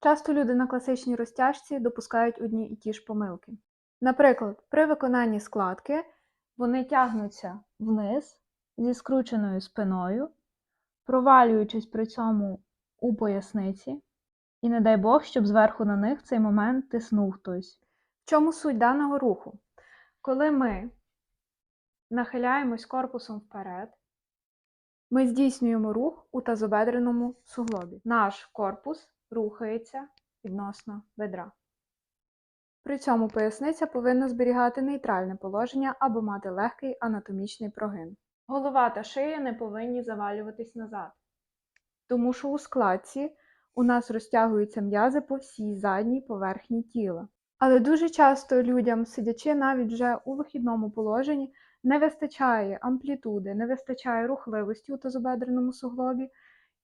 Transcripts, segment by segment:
Часто люди на класичній розтяжці допускають одні і ті ж помилки. Наприклад, при виконанні складки вони тягнуться вниз зі скрученою спиною, провалюючись при цьому у поясниці, і не дай Бог, щоб зверху на них цей момент тиснув хтось. В чому суть даного руху? Коли ми нахиляємось корпусом вперед, ми здійснюємо рух у тазобедреному суглобі. Наш корпус рухається відносно бедра. При цьому поясниця повинна зберігати нейтральне положення або мати легкий анатомічний прогин. Голова та шия не повинні завалюватись назад, тому що у складці у нас розтягуються м'язи по всій задній поверхні тіла. Але дуже часто людям, сидячи навіть вже у вихідному положенні, не вистачає амплітуди, не вистачає рухливості у тазобедреному суглобі,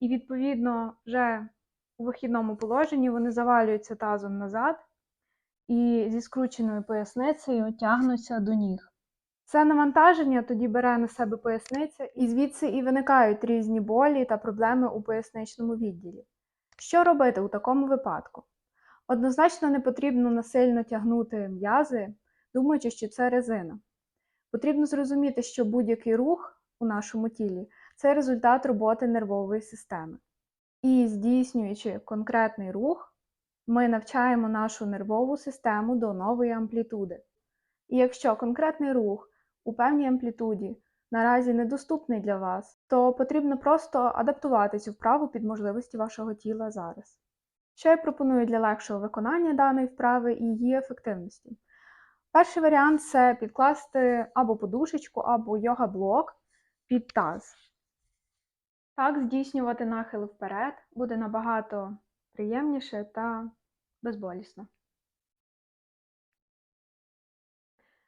і, відповідно, вже у вихідному положенні вони завалюються тазом назад і зі скрученою поясницею тягнуться до ніг. Це навантаження тоді бере на себе поясниця, і звідси і виникають різні болі та проблеми у поясничному відділі. Що робити у такому випадку? Однозначно не потрібно насильно тягнути м'язи, думаючи, що це резина. Потрібно зрозуміти, що будь-який рух у нашому тілі це результат роботи нервової системи. І здійснюючи конкретний рух, ми навчаємо нашу нервову систему до нової амплітуди. І якщо конкретний рух у певній амплітуді наразі недоступний для вас, то потрібно просто адаптувати цю вправу під можливості вашого тіла зараз. Що я пропоную для легшого виконання даної вправи і її ефективності? Перший варіант це підкласти або подушечку, або йога-блок під таз. Так, здійснювати нахил вперед буде набагато приємніше та безболісно.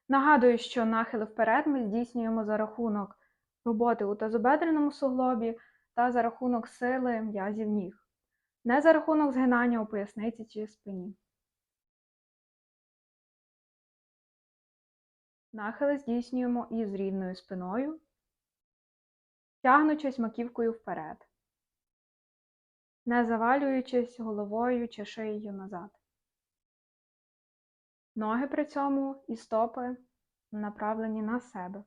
Нагадую, що нахили вперед ми здійснюємо за рахунок роботи у тазобедреному суглобі та за рахунок сили м'язів ніг, не за рахунок згинання у поясниці чи спині. Нахили здійснюємо із рівною спиною, тягнучись маківкою вперед, не завалюючись головою чи шиєю назад. Ноги при цьому і стопи направлені на себе.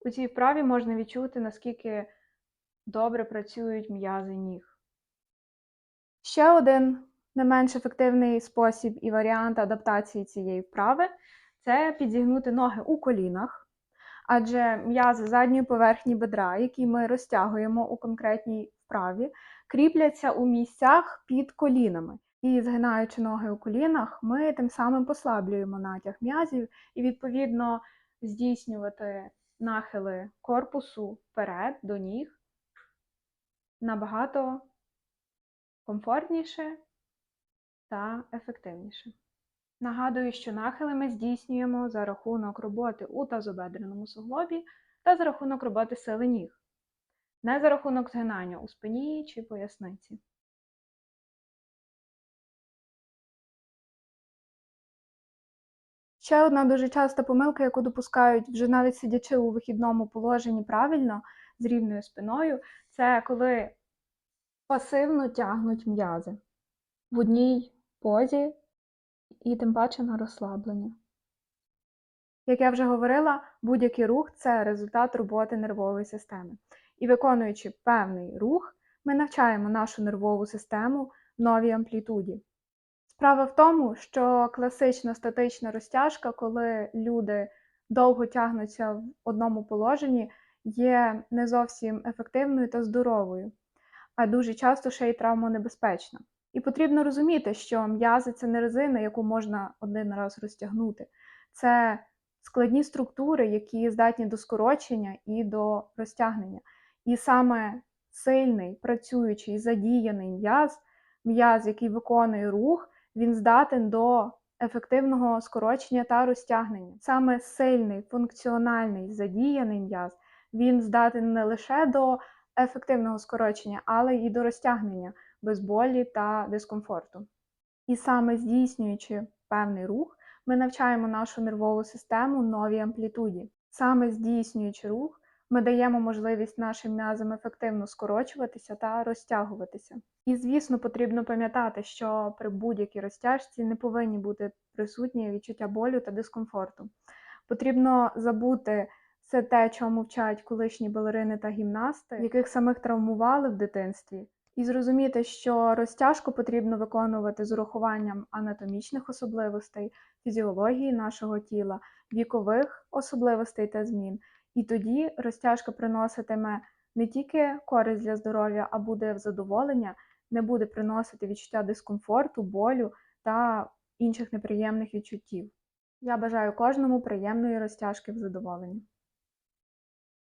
У цій вправі можна відчути, наскільки добре працюють м'язи ніг. Ще один не менш ефективний спосіб і варіант адаптації цієї вправи це підзігнути ноги у колінах, адже м'язи задньої поверхні бедра, які ми розтягуємо у конкретній вправі, кріпляться у місцях під колінами. І згинаючи ноги у колінах, ми тим самим послаблюємо натяг м'язів і, відповідно, здійснювати нахили корпусу вперед до ніг набагато комфортніше та ефективніше. Нагадую, що нахили ми здійснюємо за рахунок роботи у тазобедреному суглобі та за рахунок роботи сили ніг, не за рахунок згинання у спині чи поясниці. Ще одна дуже часта помилка, яку допускають вже навіть сидячи у вихідному положенні правильно з рівною спиною, це коли пасивно тягнуть м'язи в одній позі і тим паче на розслаблення. Як я вже говорила, будь-який рух це результат роботи нервової системи. І виконуючи певний рух, ми навчаємо нашу нервову систему новій амплітуді. Справа в тому, що класична статична розтяжка, коли люди довго тягнуться в одному положенні, є не зовсім ефективною та здоровою, а дуже часто ще й травмонебезпечна. І потрібно розуміти, що м'язи це не резина, яку можна один раз розтягнути. Це складні структури, які здатні до скорочення і до розтягнення. І саме сильний, працюючий, задіяний м'яз, м'яз, який виконує рух, він здатен до ефективного скорочення та розтягнення. Саме сильний, функціональний, задіяний м'яз, він здатен не лише до ефективного скорочення, але й до розтягнення без болі та дискомфорту. І саме здійснюючи певний рух, ми навчаємо нашу нервову систему новій амплітуді. Саме здійснюючи рух, Ми даємо можливість нашим м'язам ефективно скорочуватися та розтягуватися. І, звісно, потрібно пам'ятати, що при будь-якій розтяжці не повинні бути присутні відчуття болю та дискомфорту. Потрібно забути все те, чому вчать колишні балерини та гімнасти, яких самих травмували в дитинстві, і зрозуміти, що розтяжку потрібно виконувати з урахуванням анатомічних особливостей, фізіології нашого тіла, вікових особливостей та змін. І тоді розтяжка приноситиме не тільки користь для здоров'я, а буде в задоволення, не буде приносити відчуття дискомфорту, болю та інших неприємних відчуттів. Я бажаю кожному приємної розтяжки в задоволенні.